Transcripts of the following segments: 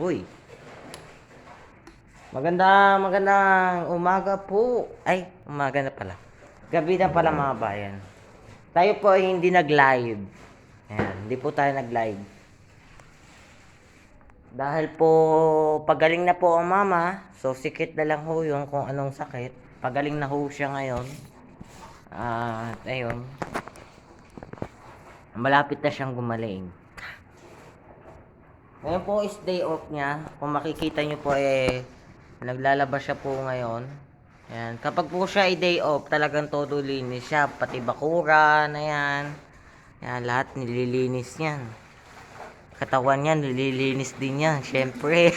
Uy. Maganda, magandang umaga po. Ay, umaga na pala. Gabi na pala mga bayan. Tayo po ay hindi nag-live. Ayan, hindi po tayo nag-live. Dahil po, pagaling na po ang mama, so sikit na lang ho yung kung anong sakit. Pagaling na ho siya ngayon. At ayun, malapit na siyang gumaling. Ngayon po is day off niya. Kung makikita niyo po eh, naglalabas siya po ngayon. Ayan. Kapag po siya ay day off, talagang todo linis siya. Pati bakura na yan. Ayan, lahat nililinis niyan. Katawan niya, nililinis din niya. Siyempre.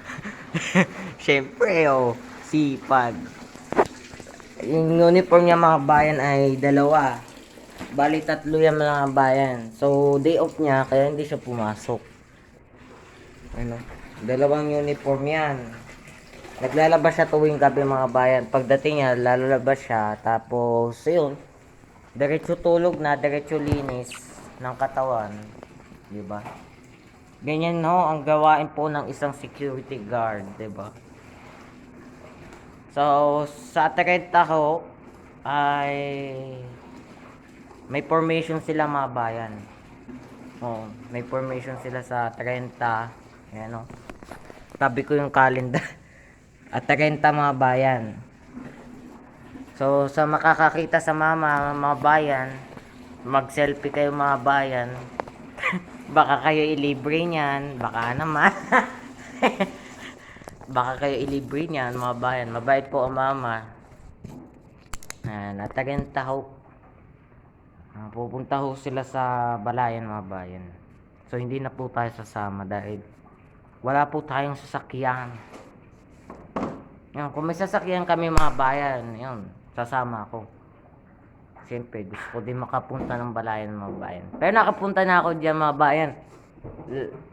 Siyempre, oh. Sipag. Yung uniform niya mga bayan ay dalawa. Bali tatlo yan mga bayan. So day off niya kaya hindi siya pumasok. Ano? Dalawang uniform yan. Naglalabas siya tuwing gabi mga bayan. Pagdating niya, lalabas siya. Tapos, yun. Diretso tulog na, diretso linis ng katawan. Di ba? Ganyan no, ang gawain po ng isang security guard, di ba? So, sa Atarenta ho, ay may formation sila mga bayan. Oh, may formation sila sa 30. Ayan oh. Tabi ko yung calendar. At 30 mga bayan. So, sa makakakita sa mama, mga bayan, mag-selfie kayo mga bayan. baka kayo ilibre niyan, baka naman. baka kayo ilibre niyan, mga bayan. Mabait po ang mama. Ayan, at 30 ho. Ah, pupunta ho sila sa balayan mga bayan. So hindi na po tayo sasama dahil wala po tayong sasakyan. Yan, kung may sasakyan kami mga bayan, yun, sasama ako. Siyempre, gusto ko din makapunta ng balayan mga bayan. Pero nakapunta na ako dyan mga bayan.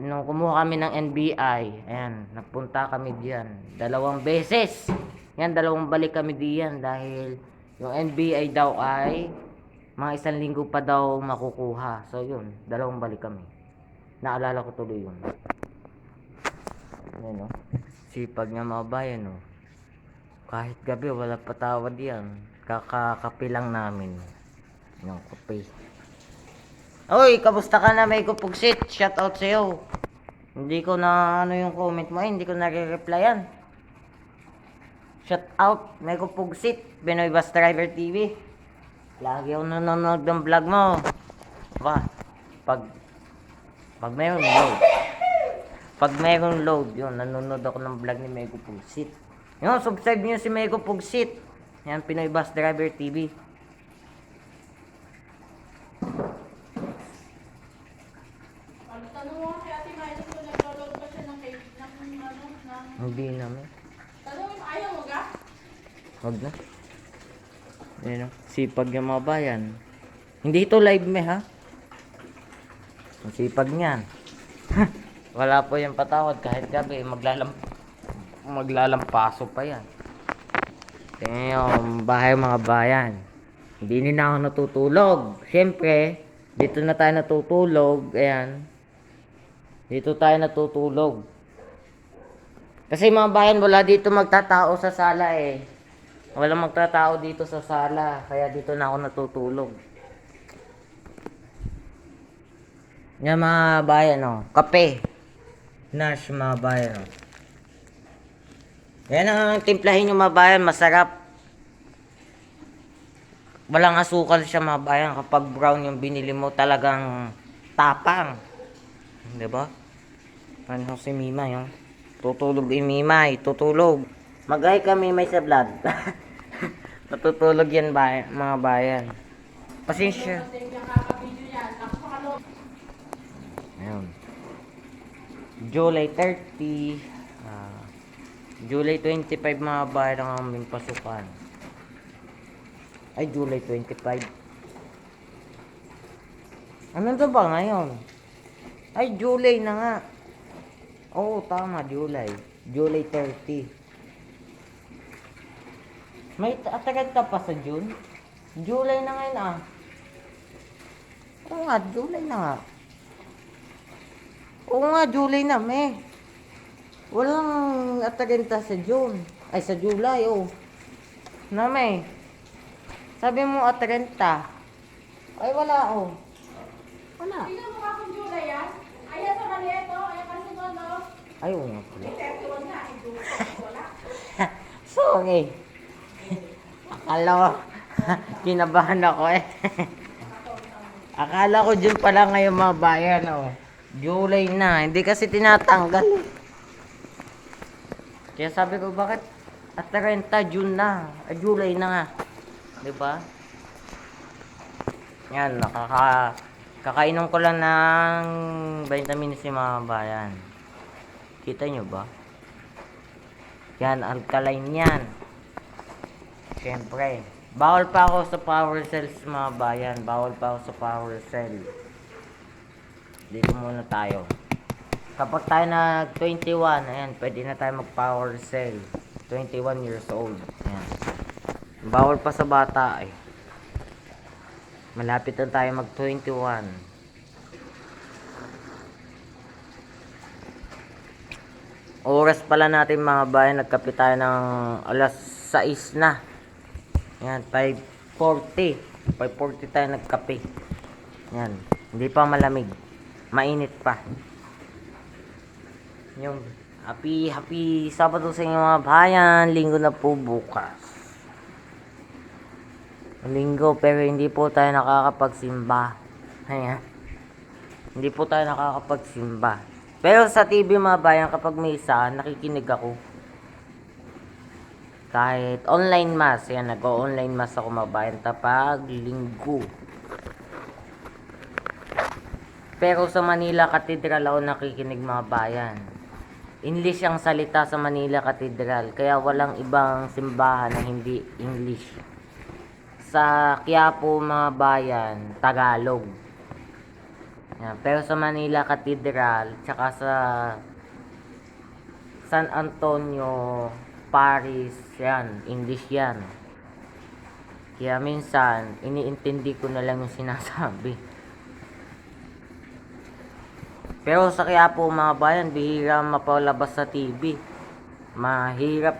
Nung kumuha kami ng NBI, ayan, nagpunta kami diyan dalawang beses. Yan, dalawang balik kami diyan dahil yung NBI daw ay mga isang linggo pa daw makukuha. So yun, dalawang balik kami. Naalala ko tuloy yun. Yan no. Sipag nga mga bayan no. Kahit gabi wala patawad yan. Kakakapi lang namin. Yung kape. Oy, kamusta ka na may kupugsit? Shout out sa'yo. Hindi ko na ano yung comment mo, eh, hindi ko nare-replyan. Shout out, may kupugsit. Binoy Bus Driver TV. Lagi ako nanonood ng vlog mo. Ba, pag pag mayroong load. Pag mayroong load, yun, nanonood ako ng vlog ni Mego Pugsit. Yun, subscribe niyo si Mego Pugsit. Yan, Pinoy Bus Driver TV. Tanong mo kay Ate Miley kung ba siya ng cake, ng ano, ng... Hindi naman. Tanong mo, ayaw mo ga? Wag na. Yan o. Sipag yung mga bayan. Hindi ito live me ha. Ang sipag niyan. Wala po yung patawad kahit gabi. Maglalam maglalampaso pa yan. Yung bahay mga bayan. Hindi na ako natutulog. Siyempre, dito na tayo natutulog. Ayan. Dito tayo natutulog. Kasi mga bayan, wala dito magtatao sa sala eh. Walang magtatao dito sa sala. Kaya dito na ako natutulog. Yan mga bayan oh. Kape. Nash mga bayan oh. Yan ang timplahin yung mga bayan. Masarap. Walang asukal siya mga bayan. Kapag brown yung binili mo talagang tapang. Di ba? Ano si Mima yung tutulog yung Mimay, tutulog. Mag-ay kami may sa vlog. Natutulog yan bayan, mga bayan. Pasensya. Ayun. July 30. ah, July 25 mga bayan ang aming pasukan. Ay, July 25. Ano to ba ngayon? Ay, July na nga. Oo, tama, July. July 30. May atagat ka pa sa June? July na ngayon ah. Oo nga, July na nga. Oo nga, July na, me. Walang atagenta sa June. Ay, sa July, oh. Na, me. Sabi mo atagenta. Ay, wala, oh. Wala. Tingnan mo nga kung July yan. Ayan sa maliit, oh. Ayan kasi doon, oh. Ay, oo nga pala. Eh, 31 nga. Eh, July, wala. Sorry. Akala ko, kinabahan ako eh. Akala ko June pala ngayon mga bayan, oh. July na, hindi kasi tinatanggal. eh. Kaya sabi ko, bakit at 30 June na, ah, July na nga. 'Di ba? Yan, nakaka kakainom ko lang ng vitamins si mga bayan. Kita nyo ba? Yan, alkaline yan. Siyempre. Bawal pa ako sa power cells mga bayan. Bawal pa ako sa power cell. Dito muna tayo. Kapag tayo nag 21, ayan, pwede na tayo mag power cell. 21 years old. Ayan. Bawal pa sa bata eh. Malapit na tayo mag 21. Oras pala natin mga bayan, nagkape tayo ng alas 6 na. Yan, 5.40. 5.40 tayo nagkape. Yan, hindi pa malamig. Mainit pa. Yung happy, happy Sabado sa inyo mga bayan. Linggo na po bukas. Linggo, pero hindi po tayo nakakapagsimba. Ayan. Hindi po tayo nakakapagsimba. Pero sa TV mga bayan, kapag may isa, nakikinig ako. Kahit online mass, yan, nag-online mass ako mga bayan, tapag linggo. Pero sa Manila Cathedral ako nakikinig mga bayan. English ang salita sa Manila Cathedral, kaya walang ibang simbahan na hindi English. Sa Quiapo mga bayan, Tagalog. Yan. Pero sa Manila Cathedral, tsaka sa San Antonio, Paris, yan, English yan. Kaya minsan, iniintindi ko na lang yung sinasabi. Pero sa kaya po mga bayan, bihira mapalabas sa TV. Mahirap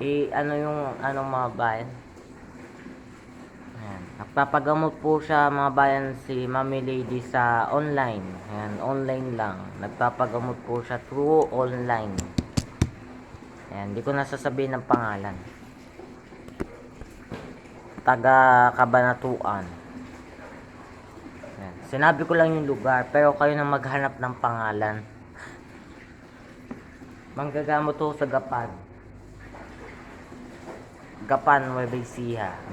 i ano yung anong mga bayan. Ayan. Nagpapagamot po siya mga bayan si Mami Lady sa online. Ayan, online lang. Nagpapagamot po siya through online. Ayan, hindi ko nasasabihin ng pangalan. Taga Kabanatuan. Ayan. Sinabi ko lang yung lugar, pero kayo na maghanap ng pangalan. Manggagamot to sa Gapan. Gapan, Nueva.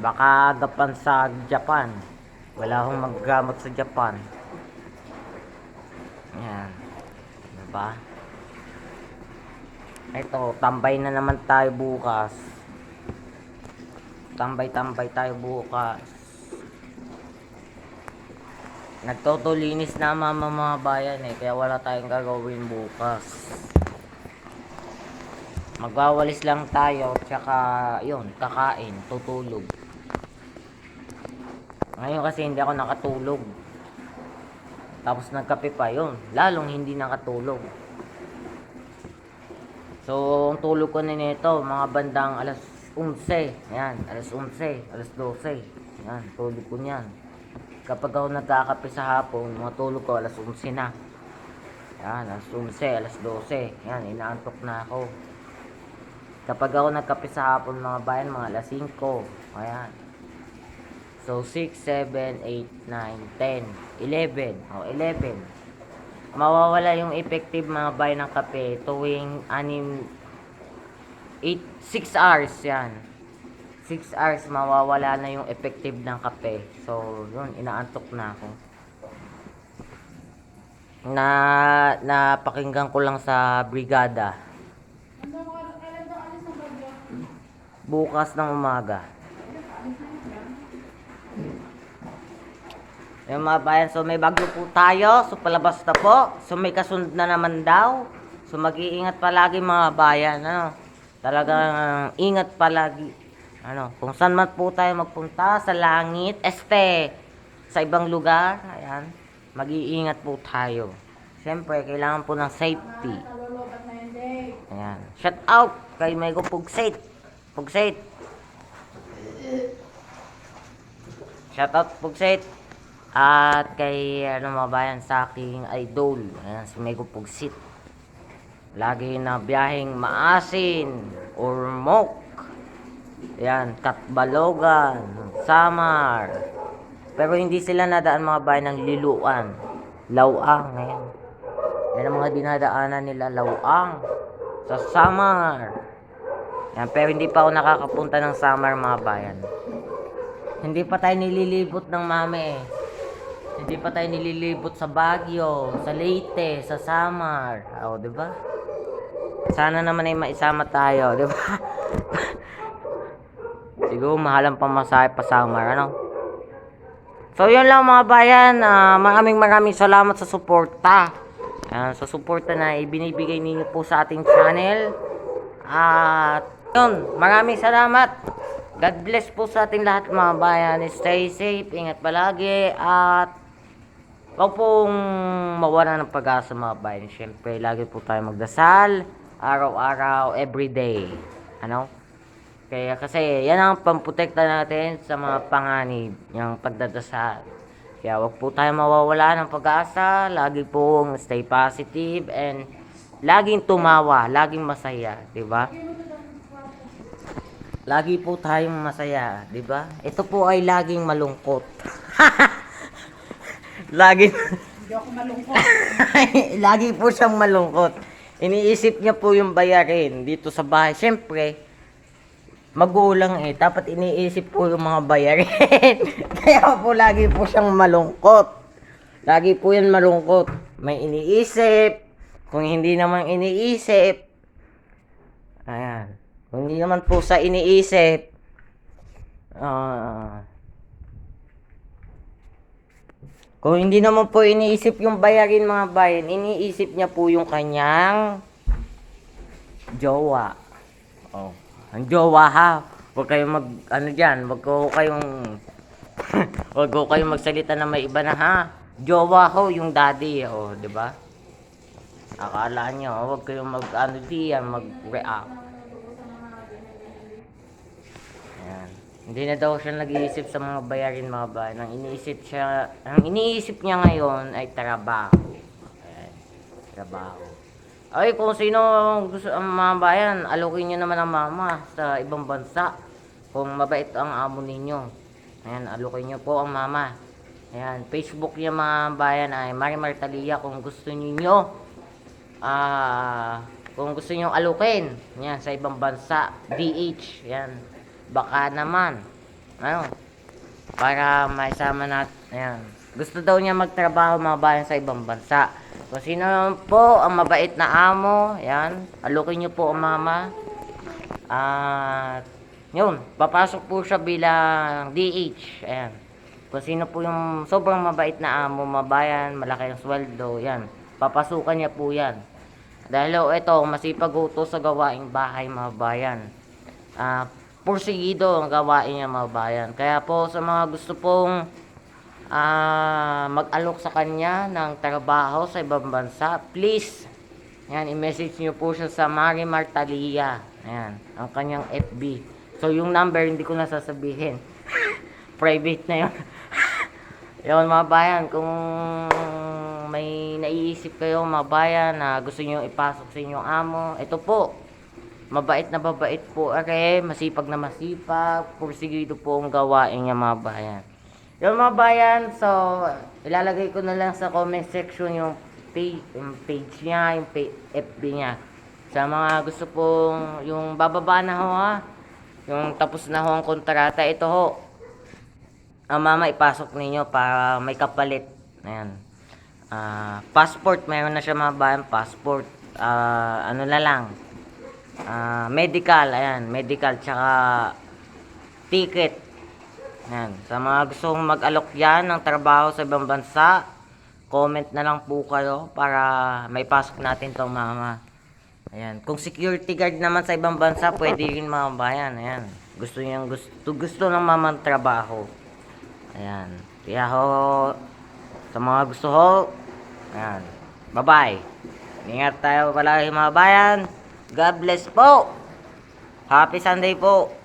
Baka Gapan sa Japan. Wala akong maggamot sa Japan. Yan. Diba? Ito, tambay na naman tayo bukas. Tambay-tambay tayo bukas. Nagtotolinis na mama mga bayan eh, kaya wala tayong gagawin bukas. Magwawalis lang tayo, tsaka yun, kakain, tutulog. Ngayon kasi hindi ako nakatulog. Tapos nagkape pa yun, lalong hindi nakatulog. So, ang tulog ko na nito, mga bandang alas 11. Yan, alas 11, alas 12. Yan, tulog ko niyan. Kapag ako nagkakape sa hapon, mga tulog ko alas 11 na. Yan, alas 11, alas 12. Yan, inaantok na ako. Kapag ako nagkape sa hapon mga bayan, mga alas 5. Ayan. So, 6, 7, 8, 9, 10, 11. O, 11. Mawawala yung effective mga bayan ng kape tuwing anim 8, 6 hours yan. 6 hours mawawala na yung effective ng kape. So, yun, inaantok na ako. Na napakinggan ko lang sa brigada bukas ng umaga. Yung mga bayan, so may bagyo po tayo, so palabas na po. So may kasunod na naman daw. So mag-iingat palagi mga bayan, ano. Talagang ingat palagi. Ano, kung saan man po tayo magpunta, sa langit, este, sa ibang lugar, ayan, mag-iingat po tayo. Siyempre, kailangan po ng safety. Ayan. Shout out kay Mego Pugsit. Pugsit. Shout out Pugsit. At kay ano mga bayan sa aking idol. Ayan, si Mego Pugsit. Lagi na biyaheng maasin or mok. Ayan, Katbalogan, Samar. Pero hindi sila nadaan mga bayan ng Liluan. Lawang, ayan. Yan ang mga dinadaanan nila, Lawang. Sa Samar. Yan, pero hindi pa ako nakakapunta ng Samar mga bayan. Hindi pa tayo nililibot ng mami eh. Hindi pa tayo nililibot sa Baguio, sa Leyte, sa Samar. O, di ba? Sana naman ay maisama tayo, di ba? Siguro mahal ang pamasahe pa Samar, ano? So, yun lang mga bayan. Ah, maraming maraming salamat sa suporta. Ayan, sa suporta na ibinibigay ninyo po sa ating channel. At, yun, maraming salamat. God bless po sa ating lahat mga bayan. Stay safe, ingat palagi, at Huwag pong mawala ng pag-asa mga bayan. Siyempre, lagi po tayo magdasal. Araw-araw, everyday. Ano? Kaya kasi yan ang pamprotekta natin sa mga panganib. Yung pagdadasal. Kaya huwag po tayo mawawala ng pag-asa. Lagi pong stay positive and laging tumawa, laging masaya. 'di ba? Lagi po tayong masaya, 'di ba? Ito po ay laging malungkot. laging Hindi ako malungkot. Lagi po siyang malungkot. Iniisip niya po yung bayarin dito sa bahay. Siyempre, magulang eh. Dapat iniisip po yung mga bayarin. Kaya po lagi po siyang malungkot. Lagi po yan malungkot. May iniisip. Kung hindi naman iniisip, ayan. Kung hindi naman po sa iniisip, ah, kung hindi naman po iniisip yung bayarin mga bayan, iniisip niya po yung kanyang jowa. Oh, ang jowa ha. Huwag kayong mag, ano dyan, huwag ko kayong, huwag ko kayong magsalita na may iba na ha. Jowa ho, yung daddy, oh, di ba? Akala nyo, huwag kayong mag, ano diyan, mag-react. Hindi na daw siya nag-iisip sa mga bayarin mga bayan. Ang iniisip siya, ang iniisip niya ngayon ay trabaho. Ayan. Trabaho. Ay, kung sino gusto ang mga bayan, alokin niyo naman ang mama sa ibang bansa. Kung mabait ang amo ninyo. Ayan, alokin niyo po ang mama. Ayan, Facebook niya mga bayan ay Marimar Talia kung gusto niyo ah kung gusto niyo alukin yan sa ibang bansa DH yan baka naman. Ano para maisama natin ayan. Gusto daw niya magtrabaho mga bayan sa ibang bansa. Kung sino po ang mabait na amo? Yan alukin niyo po ang mama. At yun. Papasok po siya bilang DH ayan. Kung sino po yung sobrang mabait na amo mabayan malaki ang sweldo yan. Papasukan niya po yan. Dahil ho, ito masipag uto sa gawaing bahay mga bayan. Ah porsigido ang gawain niya mga bayan. Kaya po sa mga gusto pong ah mag-alok sa kanya ng trabaho sa ibang bansa please yan i-message niyo po siya sa Marimar Talia ayan ang kanyang FB so yung number hindi ko na sasabihin private na yun. Yun mga bayan, kung may naiisip kayo mga bayan na gusto nyo ipasok sa inyong amo, ito po, mabait na mabait po, are, masipag na masipag, pursigido po ang gawain niya mga bayan. Yun mga bayan, so ilalagay ko na lang sa comment section yung page, yung page niya, yung pa- FB niya. Sa mga gusto pong, yung bababa na ho ha, yung tapos na ho ang kontrata, ito ho, ang mama ipasok ninyo para may kapalit. Ayan. Ah, passport, meron na siya mga bayan, passport. Ah, ano na lang. Ah, medical, ayan, medical tsaka ticket. Ayan. Sa mga gustong mag-alok yan ng trabaho sa ibang bansa, comment na lang po kayo para may pasok natin tong mama. Ayan. Kung security guard naman sa ibang bansa, pwede rin mga bayan. Ayan. Gusto niyang gusto, gusto ng mama ng trabaho. Ayan. Kaya ho, sa mga gusto ho, ayan. Bye-bye. Ingat tayo palagi mga bayan. God bless po. Happy Sunday po.